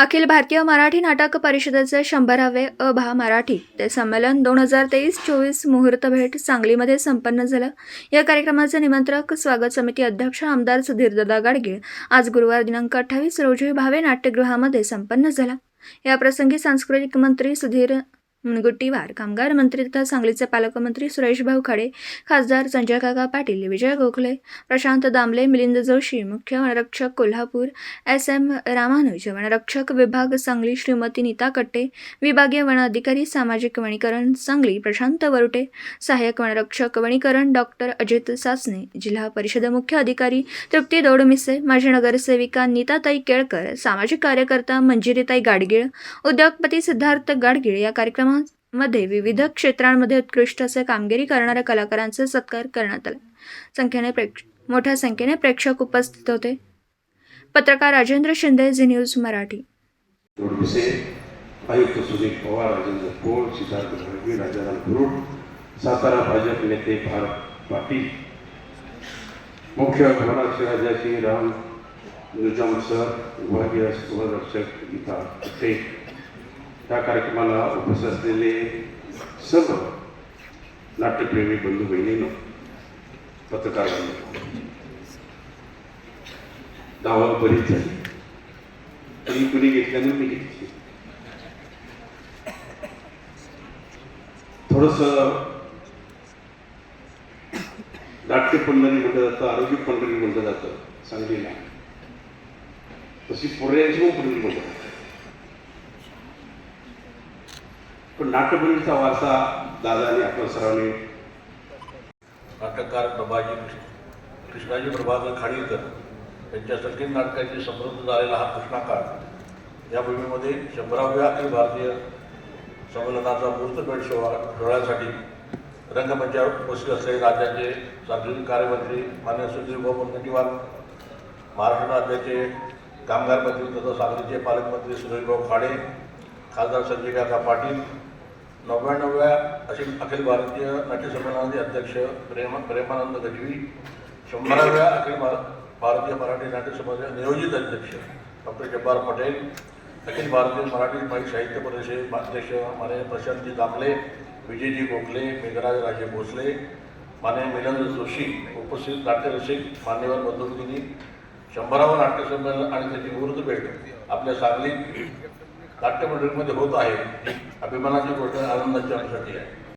अखिल भारतीय मराठी नाटक परिषदेचे शंभरावे अभा मराठी. ते संमेलन दोन हजार तेवीस चोवीस मुहूर्त भेट सांगलीमध्ये संपन्न झालं. या कार्यक्रमाचे निमंत्रक स्वागत समिती अध्यक्ष आमदार सुधीरदादा गाडगीळ. आज गुरुवार दिनांक अठ्ठावीस रोजी भावे नाट्यगृहामध्ये संपन्न झाला. या प्रसंगी सांस्कृतिक मंत्री सुधीर मुनगुट्टीवार कामगार मंत्री तथा सांगलीचे पालकमंत्री सुरेश भाऊ खाडे खासदार संजय काका पाटील विजय गोखले प्रशांत दामले मिलिंद जोशी मुख्य वनरक्षक कोल्हापूर एस एम रामानुज वनरक्षक विभाग सांगली श्रीमती नीता कट्टे विभागीय वन अधिकारी सामाजिक वनीकरण सांगली प्रशांत वरुटे सहाय्यक वनरक्षक वनीकरण डॉक्टर अजित सासने जिल्हा परिषद मुख्य अधिकारी तृप्ती दौडमिसे माजी नगरसेविका नीताताई केळकर सामाजिक कार्यकर्ता मंजिरीताई गाडगीळ उद्योगपती सिद्धार्थ गाडगीळ या मध्ये विविध क्षेत्रांमध्ये उत्कृष्ट असे कामगिरी करणाऱ्या कलाकारांचे सत्कार करण्यात आला. संख्येने प्रेक्ष मोठ्या संख्येने प्रेक्षक उपस्थित होते. पत्रकार राजेंद्र शिंदे झी न्यूज मराठी. आयुक्त सुनील पवार राजेंद्र कोळ सिद्धार्थ घडवी राजाराम गुरुड सातारा भाजप नेते भारत पाटील मुख्य वनरक्षकाचे राम निजाम सर विभागीय सहरक्षक गीता कट्टे त्या कार्यक्रमाला उपस्थित असलेले सर्व नाट्यप्रेमी बंधू बहिणींनो पत्रकार बांधव. दावा बरीच झाली. तरी कुणी घेतल्यानं मी घेतली. थोडस नाट्य पंढरी म्हटलं जातं आरोग्य पंढरी म्हटलं जातं सांगलीला. तशी पुण्याची पण पंढरी म्हटलं जातं. पण नाट्यपंढरीचा वारसा दादाने आणि आपण सरांनी. नाटककार प्रभाजी कृष्ण- कृष्णाजी प्रभाकर खाडीलकर यांच्या संगीत नाटकाची समृद्ध झालेला हा कृष्णाकाळ. या भूमीमध्ये शंभराव्या अखिल भारतीय संमेलनाचा मूर्तपेठ सोहळा सोहळ्यासाठी रंगमंचावर उपस्थित असलेले राज्याचे सार्वजनिक कार्यमंत्री मान्य सुधीर भाऊ मुनगंटीवार महाराष्ट्र राज्याचे कामगार मंत्री तथा सांगलीचे पालकमंत्री सुरेशभाऊ खाडे खासदार संजय काका पाटील नव्याण्णव्या अखिल अखिल भारतीय नाट्यसंमेलनाचे अध्यक्ष प्रेम प्रेमानंद गजवी शंभराव्या अखिल भार भारतीय मराठी नाट्य नियोजित अध्यक्ष डॉक्टर जब्बार पटेल अखिल भारतीय मराठी माहिती साहित्य परिषद अध्यक्ष माने प्रशांतजी दामले विजयजी गोखले मेघराज राजे भोसले माने मिलंद जोशी उपस्थित नाट्यरसिक मान्यवर बंधुभगिनी शंभरावं नाट्यसंमेलन आणि त्याची मुहूर्तभेट आपल्या सांगलीत नाट्यमंडळीमध्ये होत आहे. ही अभिमानाची गोष्ट आनंदाची आमच्यासाठी आहे.